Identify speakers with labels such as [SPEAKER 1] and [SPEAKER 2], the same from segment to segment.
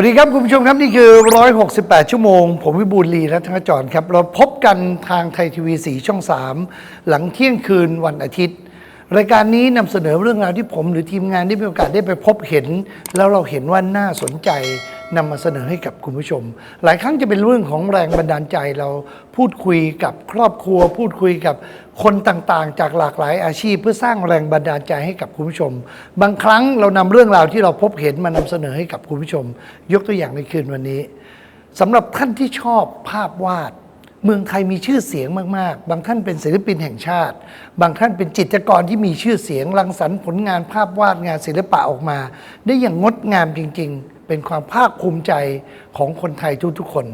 [SPEAKER 1] วัสดีครับคุณผู้ชมครับ นี่คือ 168 ชั่วโมง ผมวิบูลลีและธนจรครับ เราพบกันทางไทยทีวีสีช่อง 3 หลังเที่ยงคืนวันอาทิตย์ รายการนี้นำเสนอเรื่องราวที่ผมหรือทีมงานได้มีโอกาสได้ไปพบเห็น แล้วเราเห็นว่าน่าสนใจ นำมาเสนอให้กับคุณผู้ชม หลายครั้งจะเป็นเรื่องของแรงบันดาลใจเราพูดคุยกับครอบครัว พูดคุยกับคนต่างๆ จากหลากหลายอาชีพ เพื่อสร้างแรงบันดาลใจให้กับคุณผู้ชม บางครั้งเรานำเรื่องราวที่เราพบเห็นมานำเสนอให้กับคุณผู้ชม ยกตัวอย่างในคืนวันนี้สำหรับท่านที่ชอบภาพวาดเมืองไทยมีชื่อเสียงมาก ๆ บางท่านเป็นศิลปินแห่งชาติ บางท่านเป็นจิตรกรที่มีชื่อเสียงรังสรรค์ผลงานภาพวาดงานศิลปะออกมา ได้อย่างงดงามจริง ๆ เป็นความภาคภูมิใจของคนไทยทุกๆคน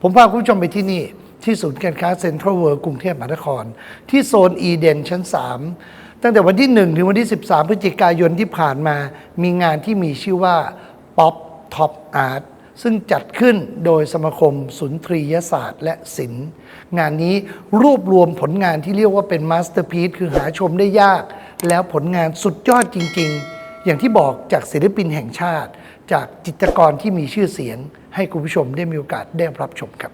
[SPEAKER 1] ผมพาคุณผู้ชมไปที่นี่ ที่ศูนย์การค้าเซ็นทรัลเวิลด์กรุงเทพมหานคร ที่โซนอีเดนชั้น 3 ตั้งแต่วันที่ 1 ถึงวันที่ 13 พฤศจิกายนที่ผ่านมา มีงานที่มีชื่อว่า Pop Top Art ซึ่งจัดขึ้นโดยสมาคมสุนทรียศาสตร์และศิลป์ งานนี้รวบรวมผลงานที่เรียกว่าเป็นมาสเตอร์พี e คือหาชมได้ยาก แล้วผลงานสุดยอดจริง ๆ อย่างที่บอกจากศิลปินแห่งชาติ จากจิตรกรที่มีชื่อเสียง ให้คุณผู้ชมได้มีโอกาสได้รับชมครับ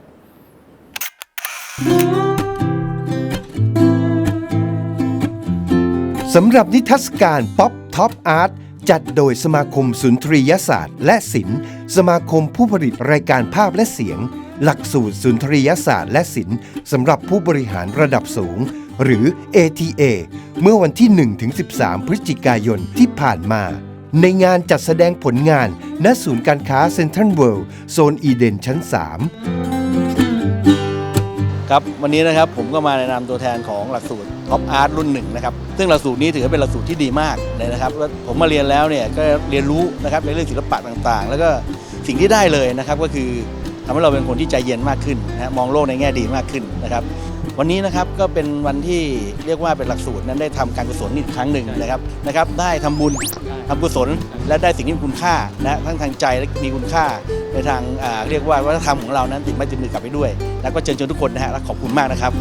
[SPEAKER 2] สำหรับนิทรรศการ Pop Top Art จัดโดยสมาคมสุนทรียศาสตร์ และศิลป์ สมาคมผู้ผลิตรายการภาพและเสียง หลักสูตรสุนทรียศาสตร์และศิลป์สำหรับผู้บริหารระดับสูง หรือ ATA เมื่อวันที่ 1-13 พฤศจิกายนที่ผ่านมา ในงานจัดแสดงผลงาน ณ ศูนย์การค้าเซ็นทรัลเวิลด์โซนอีเดนชั้น3
[SPEAKER 3] ครับวันนี้นะครับผมก็มาในนามตัวแทนของหลักสูตรท็อปอาร์ตรุ่นหนึ่งนะครับซึ่งหลักสูตรนี้ถือว่าเป็นหลักสูตรที่ดีมากเลยนะครับแล้วผมมาเรียนแล้วเนี่ยก็เรียนรู้นะครับในเรื่องศิลปะต่างๆ แล้วก็สิ่งที่ได้เลยนะครับก็คือทำให้เราเป็นคนที่ใจเย็นมากขึ้นนะฮะมองโลกในแง่ดีมากขึ้นนะครับ วันนี้นะครับก็เป็นวันที่เรียกว่าเป็นหลักสูตรนั้นได้ทำการกุศลอีกครั้งหนึ่งนะครับนะครับ ได้ทำบุญทำกุศลและได้สิ่งที่มีคุณค่านะทั้งทางใจและมีคุณค่าในทางอ่าเรียกว่าวัฒนธรรมของเรานั้นติดไม้ติดมือกลับไปด้วย แล้วก็เชิญชวนทุกคนนะฮะและขอบคุณมากนะครับ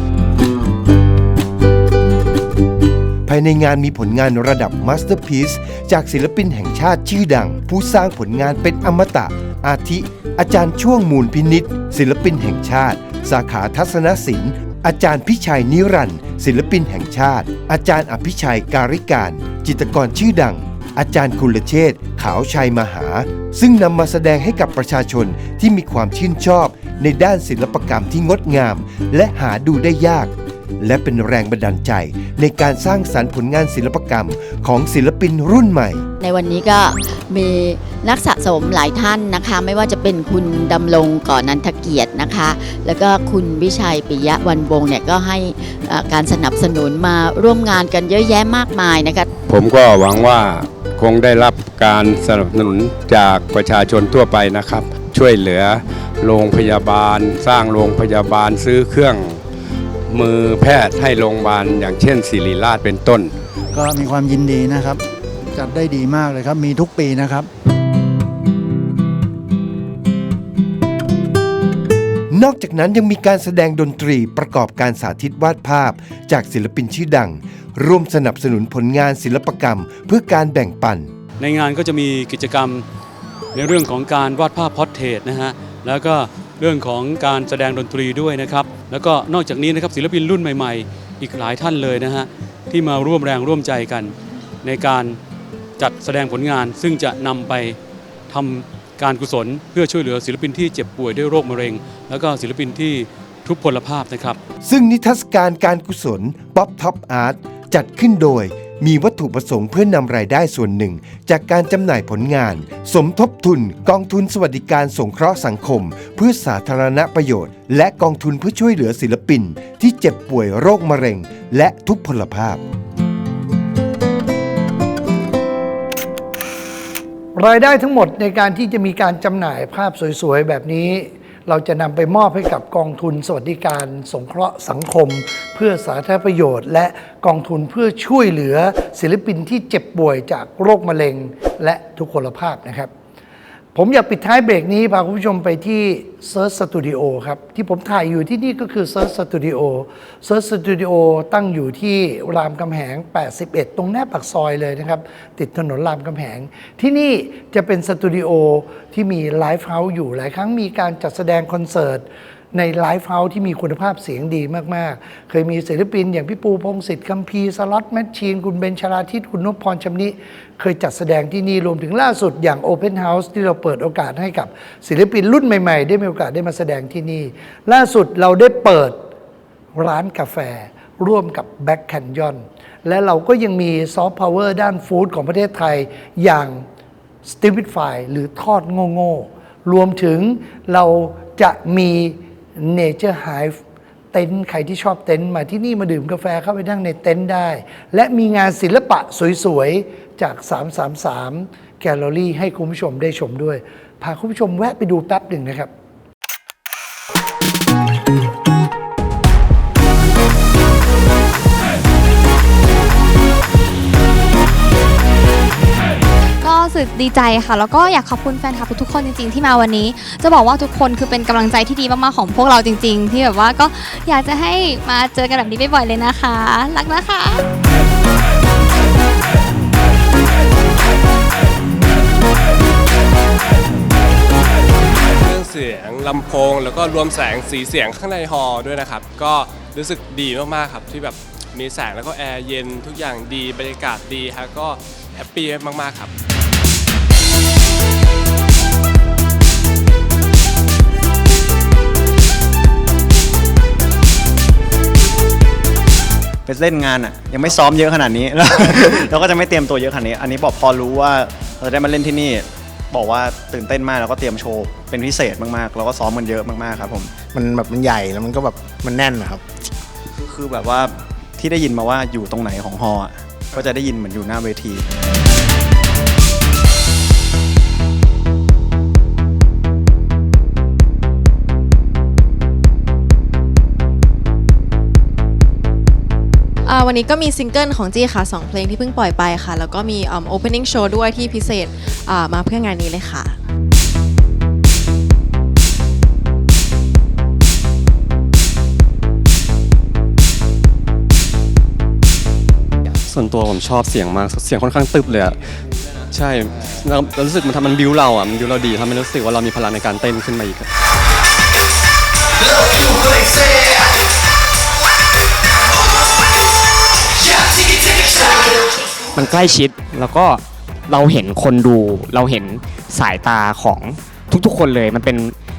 [SPEAKER 2] ภายในงานมีผลงานระดับมาสเตอร์พี e จากศิลปินแห่งชาติชื่อดัง ผู้สร้างผลงานเป็นอมตะ อาทิ อาจารย์ช่วงมูลพินิษศิลปินแห่งชาติ สาขาทัศนศิลป์ อาจารย์พิชัยนิรันดร์ศิลปินแห่งชาติ อาจารย์อภิชัยการิการ จิตรกรชื่อดัง อาจารย์คุลเชษฐ์ขาวชัยมหา ซึ่งนำมาแสดงให้กับประชาชนที่มีความชื่นชอบในด้านศิลปกรรมที่งดงาม และหาดูได้ยาก และเป็นแรงบันดาลใจในการสร้างสรรค์ผลงานศิลปกรรมของศิลปินรุ่นใหม่
[SPEAKER 4] ในวันนี้ก็มีนักสะสมหลายท่านนะคะ ไม่ว่าจะเป็นคุณดำรงก่อนนันทเกียรตินะคะ แล้วก็คุณวิชัยปิยะวันวงศ์เนี่ยก็ให้เอ่อการสนับสนุนมาร่วมงานกันเยอะแยะมากมายนะคะ
[SPEAKER 5] ผมก็หวังว่าคงได้รับการสนับสนุนจากประชาชนทั่วไปนะครับ ช่วยเหลือโรงพยาบาล สร้างโรงพยาบาลซื้อเครื่อง มือแพทย์ให้โรงพยาบาลอย่างเช่นศิริราชเป็นต้น
[SPEAKER 6] ก็มีความยินดีนะครับ จัดได้ดีมากเลยครับ มีทุกปีนะครับ
[SPEAKER 2] นอกจากนั้นยังมีการแสดงดนตรีประกอบการสาธิตวาดภาพ จากศิลปินชื่อดัง ร่วมสนับสนุนผลงานศิลปกรรม เพื่อการแบ่งปัน
[SPEAKER 7] ในงานก็จะมีกิจกรรมในเรื่องของการวาดภาพพอร์เทรตนะฮะ แล้วก็เรื่องของการแสดงดนตรีด้วยนะครับ แล้วก็นอกจากนี้นะครับศิลปินรุ่นใหม่ ๆ อีกหลายท่านเลยนะฮะที่มาร่วมแรงร่วมใจกัน ในการจัดแสดงผลงาน ซึ่งจะนำไปทำการกุศล เพื่อช่วยเหลือศิลปินที่เจ็บป่วยด้วยโรคมะเร็ง แล้วก็ศิลปินที่ทุพพลภาพนะครับ
[SPEAKER 2] ซึ่งนิทรรศการการกุศล Pop Top Art จัดขึ้นโดย มีวัตถุประสงค์เพื่อนำรายได้ส่วนหนึ่ง จากการจำหน่ายผลงาน สมทบทุน กองทุนสวัสดิการสงเคราะห์สังคม เพื่อสาธารณประโยชน์ และกองทุนเพื่อช่วยเหลือศิลปิน ที่เจ็บป่วยโรคมะเร็ง และทุพพลภาพ
[SPEAKER 1] รายได้ทั้งหมดในการที่จะมีการจำหน่ายภาพสวยๆ แบบนี้ เราจะนำไปมอบให้กับกองทุนสวัสดิการสงเคราะห์สังคม เพื่อสาธารณประโยชน์ และกองทุนเพื่อช่วยเหลือศิลปินที่เจ็บป่วยจากโรคมะเร็ง และทุกขลภาพนะครับ ผมอยากปิดท้ายเบรกนี้พาคุณผู้ชมไปที่ Search Studio ครับ ที่ผมถ่ายอยู่ที่นี่ก็คือ Search Studio Search Studio ตั้งอยู่ที่รามคำแหง 81 ตรงแนบปากซอยเลยนะครับ ติดถนนรามคำแหง ที่นี่จะเป็นสตูดิโอที่มีไลฟ์เฮาส์อยู่หลายครั้งมีการจัดแสดงคอนเสิร์ต ในไลฟ์เฮาส์ที่มีคุณภาพเสียงดีมาก ๆ เคยมีศิลปิน อย่างพี่ปูพงศิษฐ์คัมพีร์สล็อตแมชชีน คุณเบนชลาทิต คุณนพพรชำนิ เคยจัดแสดงที่นี่ รวมถึงล่าสุดอย่าง Open House ที่เราเปิดโอกาสให้กับศิลปินรุ่นใหม่ ๆ ได้มีโอกาสได้มาแสดงที่นี่ ล่าสุดเราได้เปิดร้านกาแฟร่วมกับ Back Canyon และเราก็ยังมีซอฟต์พาวเวอร์ด้านฟู้ดของประเทศไทยอย่าง s t i v i f y หรือทอดโง่ๆรวมถึงเราจะมี Nature Hive เต็นท์ใครที่ชอบเต็นท์มาที่นี่มาดื่มกาแฟเข้าไปนั่งในเต็นท์ได้ และมีงานศิลปะสวยๆ จาก 333 แกลเลอรี่ให้คุณผู้ชมได้ชมด้วย พาคุณผู้ชมแวะไปดูแป๊บหนึ่งนะครับ
[SPEAKER 8] สึกดีใจค่ะ แล้วก็อยากขอบคุณแฟนคลับทุกคนจริงๆ ที่มาวันนี้ จะบอกว่าทุกคนคือเป็นกำลังใจที่ดีมากๆของพวกเราจริง ๆ ที่แบบว่าก็อยากจะให้มาเจอกันแบบนี้บ่อยๆเลยนะคะ รักนะคะ
[SPEAKER 9] เครื่องเสียงลำโพง แล้วก็รวมแสงสีเสียงข้างในฮอลล์ด้วยนะครับ ก็รู้สึกดีมากๆครับ ที่แบบมีแสงแล้วก็แอร์เย็นทุกอย่างดีบรรยากาศดีฮะก็แฮปปี้มากๆครับ
[SPEAKER 10] ไปเล่นงานอะยังไม่ซ้อมเยอะขนาดนี้แล้วเราก็จะไม่เตรียมตัวเยอะขนาดนี้ อันนี้บอกพอรู้ว่าเราจะได้มาเล่นที่นี่ บอกว่าตื่นเต้นมากแล้วก็เตรียมโชว์เป็นพิเศษมากๆ แล้วก็ซ้อมมันเยอะมากๆครับผม
[SPEAKER 11] มันแบบมันใหญ่แล้วมันก็แบบมันแน่นนะครับ
[SPEAKER 10] คือแบบว่าที่ได้ยินมาว่าอยู่ตรงไหนของฮอลล์อะก็จะได้ยินเหมือนอยู่หน้าเวที
[SPEAKER 12] วันนี้ก็มีซิงเกิลของจี้ค่ะ 2 เพลงที่เพิ่งปล่อยไปค่ะ แล้วก็มีอืม opening show ด้วยที่พิเศษมาเพื่องานนี้เลยค่ะ
[SPEAKER 9] ส่วนตัวผมชอบเสียงมากเสียงค่อนข้างตึบเลยอะใช่แล้วรู้สึกมันทำมันบิวเราอะมันบิวเราดีทำให้รู้สึกว่าเรามีพลังในการเต้นขึ้นมาอีก
[SPEAKER 13] มันใกล้ชิดแล้วก็เราเห็นคนดู เราเห็นสายตาของทุกๆ คนเลยมันเป็น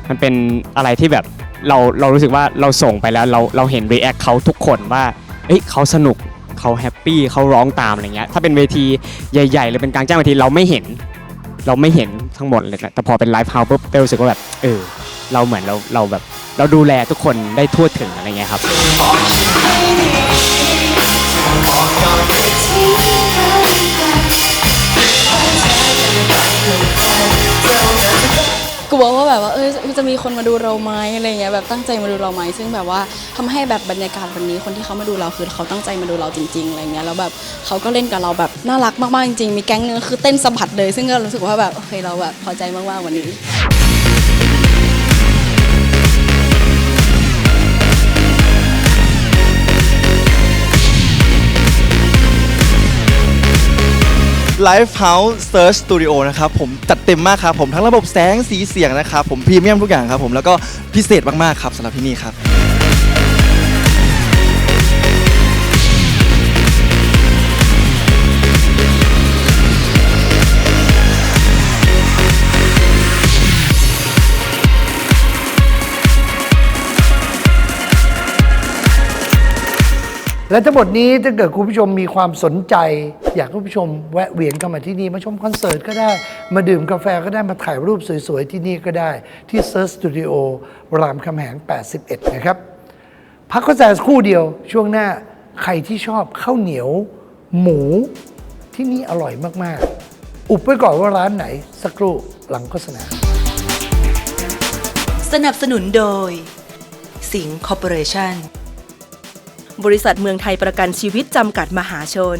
[SPEAKER 13] มันเป็นอะไรที่แบบเราเรารู้สึกว่าเราส่งไปแล้วเราเราเห็นรีแอคเขาทุกคนว่าเอ้ยเขาสนุกเขาแฮปปี้เขาร้องตามอะไรเงี้ยถ้าเป็นเวทีใหญ่ๆหรือเป็นกลางแจ้งเวทีเราไม่เห็น เราไม่เห็นทั้งหมดเลยนะแต่พอเป็นไลฟ์เฮาส์ปุ๊บเต้รู้สึกว่าแบบเออเราเหมือนเราเราแบบเราดูแลทุกคนได้ทั่วถึงอะไรเงี้ยครับ
[SPEAKER 14] ลัวว่าแบบว่าเออจะมีคนมาดูเราไหมอะไรเงี้ยแบบตั้งใจมาดูเราไหมซึ่งแบบว่าทำให้แบบบรรยากาศวันนี้คนที่เขามาดูเราคือเขาตั้งใจมาดูเราจริงๆอะไรเงี้ยแล้วแบบเขาก็เล่นกับเราแบบน่ารักมากๆจริงๆมีแก๊งนึงคือเต้นสะบัดเลย ซึ่งก็รู้สึกว่าแบบโอเคเราแบบพอใจมากๆวันนี้
[SPEAKER 10] Live House Search Studio นะครับผมจัดเต็มมากครับผมทั้งระบบแสงสีเสียงนะครับผมพรีเมียมทุกอย่างครับผมแล้วก็พิเศษมากๆครับสำหรับที่นี่ครับ
[SPEAKER 1] และทั้งหมดนี้ถ้าเกิดคุณผู้ชมมีความสนใจ อยากให้คุณผู้ชมแวะเวียนเข้ามาที่นี่มาชมคอนเสิร์ตก็ได้ มาดื่มกาแฟก็ได้มาถ่ายรูปสวยๆ ที่นี่ก็ได้ ที่เซิร์ชสตูดิโอรามคำแหง 81 นะครับ พักโฆษณาคู่เดียวช่วงหน้าใครที่ชอบข้าวเหนียว หมูที่นี่อร่อยมากๆ อุบไว้ก่อนว่าร้านไหน สักครู่หลังโฆษณา
[SPEAKER 15] สนับสนุนโดยสิงห์คอร์ปอเรชั่น บริษัทเมืองไทยประกันชีวิตจำกัดมหาชน